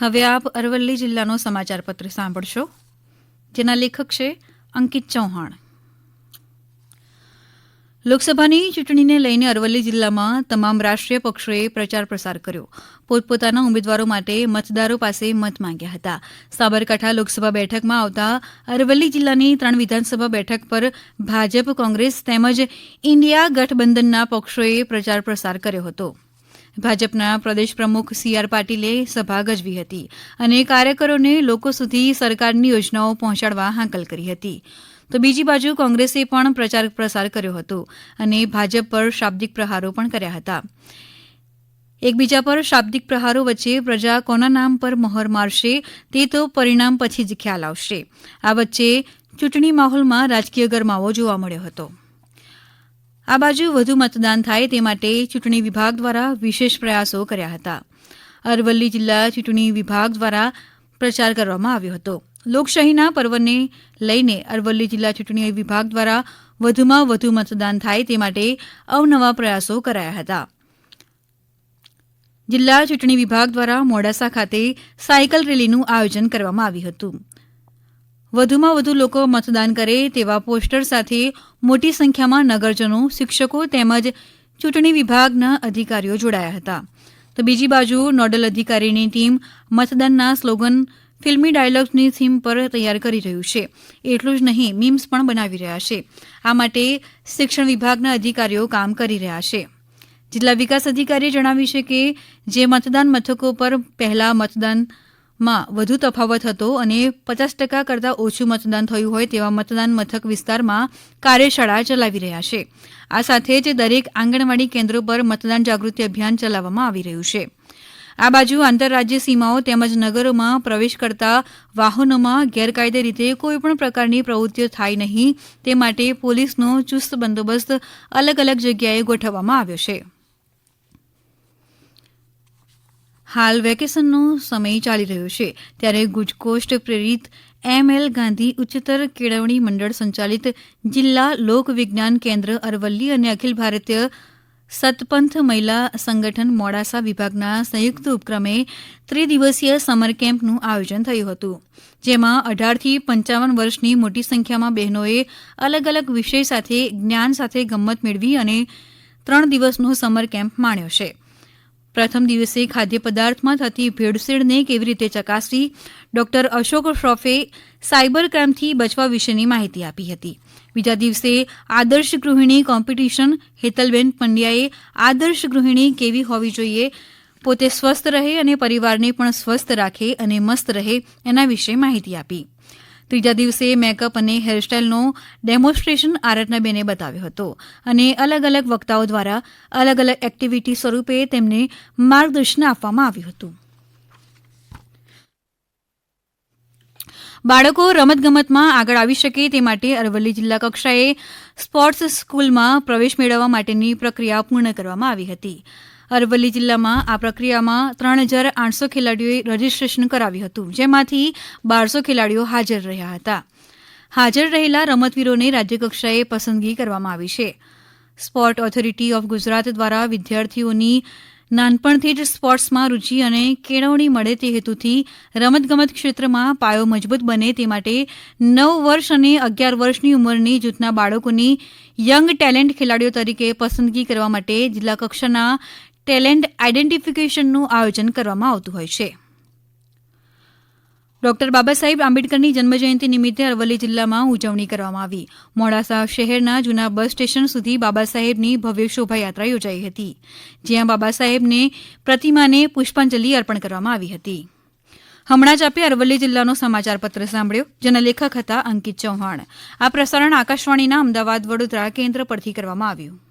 હવે આપ અરવલ્લી જિલ્લાનો સમાચાર પત્ર સાંભળશો, જેના લેખક છે અંકિત ચૌહાણ. લોકસભાની ચૂંટણીને લઈને અરવલ્લી જિલ્લામાં તમામ રાષ્ટ્રીય પક્ષોએ પ્રચાર પ્રસાર કર્યો. પોતપોતાના ઉમેદવારો માટે મતદારો પાસે મત માંગ્યા હતા. સાબરકાંઠા લોકસભા બેઠકમાં આવતા અરવલ્લી જિલ્લાની ત્રણ વિધાનસભા બેઠક પર ભાજપ, કોંગ્રેસ તેમજ ઇન્ડિયા ગઠબંધનના પક્ષોએ પ્રચાર પ્રસાર કર્યો હતો. ભાજપના પ્રદેશ પ્રમુખ સી આર પાટીલે સભા ગજવી હતી અને કાર્યકરોને લોકો સુધી સરકારની યોજનાઓ પહોંચાડવા હાંકલ કરી હતી. તો બીજી બાજુ કોંગ્રેસે પણ પ્રચાર પ્રસાર કર્યો હતો અને ભાજપ પર શાબ્દિક પ્રહારો પણ કર્યા હતા. એકબીજા પર શાબ્દિક પ્રહારો વચ્ચે પ્રજા કોના નામ પર મહોર મારશે તે તો પરિણામ પછી જ ખ્યાલ આવશે. આ વચ્ચે ચૂંટણી માહોલમાં રાજકીય ગરમાવો જોવા મળ્યો હતો. આ બાજુ વધુ મતદાન થાય તે માટે ચૂંટણી વિભાગ દ્વારા વિશેષ પ્રયાસો કર્યા હતા. અરવલ્લી જિલ્લા ચૂંટણી વિભાગ દ્વારા પ્રચાર કરવામાં આવ્યો હતો. લોકશાહીના પર્વને લઈને અરવલ્લી જિલ્લા ચૂંટણી વિભાગ દ્વારા વધુમાં વધુ મતદાન થાય તે માટે અવનવા પ્રયાસો કરાયા હતા. જિલ્લા ચૂંટણી વિભાગ દ્વારા મોડાસા ખાતે સાયકલ રેલીનું આયોજન કરવામાં આવ્યું હતું. વધુમાં વધુ લોકો મતદાન કરે તેવા પોસ્ટર સાથે મોટી સંખ્યામાં નગરજનો, શિક્ષકો તેમજ ચૂંટણી વિભાગના અધિકારીઓ જોડાયા હતા. તો બીજી બાજુ નોડલ અધિકારીની ટીમ મતદાનના સ્લોગન, ફિલ્મી ડાયલોગ્સની થીમ પર તૈયાર કરી રહ્યું છે. એટલું જ નહીં, મીમ્સ પણ બનાવી રહ્યા છે. આ માટે શિક્ષણ વિભાગના અધિકારીઓ કામ કરી રહ્યા છે. જિલ્લા વિકાસ અધિકારીએ જણાવ્યું છે કે, જે મતદાન મથકો પર પહેલા મતદાનમાં વધુ તફાવત હતો અને પચાસ ટકા કરતાં ઓછું મતદાન થયું હોય તેવા મતદાન મથક વિસ્તારમાં કાર્યશાળા ચલાવી રહ્યા છે. આ સાથે જ દરેક આંગણવાડી કેન્દ્રો પર મતદાન જાગૃતિ અભિયાન ચલાવવામાં આવી રહ્યું છે. આ બાજુ આંતરરાજ્ય સીમાઓ તેમજ નગરોમાં પ્રવેશ કરતા વાહનોમાં ગેરકાયદે રીતે કોઈપણ પ્રકારની પ્રવૃત્તિઓ થાય નહીં તે માટે પોલીસનો ચુસ્ત બંદોબસ્ત અલગ અલગ જગ્યાએ ગોઠવવામાં આવ્યો છે. હાલ વેકેશનનો સમય ચાલી રહ્યો છે. ત્યારે ગુજકોસ્ટ પ્રેરિત એમ એલ ગાંધી ઉચ્ચતર કેળવણી મંડળ સંચાલિત જિલ્લા લોક વિજ્ઞાન કેન્દ્ર અરવલ્લી અને અખિલ ભારતીય સતપંથ મહિલા સંગઠન મોડાસા વિભાગના સંયુક્ત ઉપક્રમે ત્રિદિવસીય સમર કેમ્પનું આયોજન થયું હતું. જેમાં અઢારથી પંચાવન વર્ષની મોટી સંખ્યામાં બહેનોએ અલગ અલગ વિષય સાથે જ્ઞાન સાથે ગમત મેળવી અને ત્રણ દિવસનો સમર કેમ્પ માણ્યો છે. પ્રથમ દિવસે ખાદ્ય પદાર્થમાં થતી ભેળસેળને કેવી રીતે ચકાસવી? ડોક્ટર અશોક શ્રોફે સાયબર ક્રાઇમથી બચવા વિશેની માહિતી આપી હતી. બીજા દિવસે આદર્શ ગૃહિણી કોમ્પિટિશન હેતલબેન પંડ્યાએ આદર્શ ગૃહિણી કેવી હોવી જોઈએ? પોતે સ્વસ્થ રહે અને પરિવારને પણ સ્વસ્થ રાખે અને મસ્ત રહે એના વિશે માહિતી આપી. ત્રીજા દિવસે મેકઅપ અને હેરસ્ટાઇલનો ડેમોન્સ્ટ્રેશન આરાધનાબેને બતાવ્યો હતો અને અલગ અલગ વક્તાઓ દ્વારા અલગ અલગ એક્ટિવિટી સ્વરૂપે તેમને માર્ગદર્શન આપવામાં આવ્યું હતું. બાળકો રમતગમતમાં આગળ આવી શકે તે માટે અરવલ્લી જિલ્લા કક્ષાએ સ્પોર્ટ્સ સ્કૂલમાં પ્રવેશ મેળવવા માટેની પ્રક્રિયા પૂર્ણ કરવામાં આવી હતી. અરવલ્લી જિલ્લામાં આ પ્રક્રિયામાં ત્રણ હજાર આઠસો ખેલાડીઓએ રજીસ્ટ્રેશન કરાવ્યું હતું, જેમાંથી બારસો ખેલાડીઓ હાજર રહ્યા હતા. હાજર રહેલા રમતવીરોને રાજ્યકક્ષાએ પસંદગી કરવામાં આવી છે. સ્પોર્ટ ઓથોરિટી ઓફ ગુજરાત દ્વારા વિદ્યાર્થીઓની નાનપણથી જ સ્પોર્ટ્સમાં રૂચિ અને કેળવણી મળે તે હેતુથી રમતગમત ક્ષેત્રમાં પાયો મજબૂત બને તે માટે નવ વર્ષ અને અગિયાર વર્ષની ઉંમરની જૂથના બાળકોની યંગ ટેલેન્ટ ખેલાડીઓ તરીકે પસંદગી કરવા માટે જિલ્લા કક્ષાના ટેલેન્ટ આઇડેન્ટિફિકેશનનું આયોજન કરવામાં આવતું હોય છે. ડોક્ટર બાબા સાહેબ આંબેડકરની જન્મજયંતિ નિમિત્તે અરવલ્લી જિલ્લામાં ઉજવણી કરવામાં આવી. મોડાસા શહેરના જૂના બસ સ્ટેશન સુધી બાબા સાહેબની ભવ્ય શોભાયાત્રા યોજાઈ હતી. જ્યાં બાબા સાહેબને પ્રતિમાને પુષ્પાંજલિ અર્પણ કરવામાં આવી હતી. હમણાં જ આપે અરવલ્લી જિલ્લાનો સમાચાર પત્ર સાંભળ્યો. જેના લેખક હતા અંકિત ચૌહાણ. આ પ્રસારણ આકાશવાણીના અમદાવાદ વડોદરા કેન્દ્ર પરથી કરવામાં આવ્યું.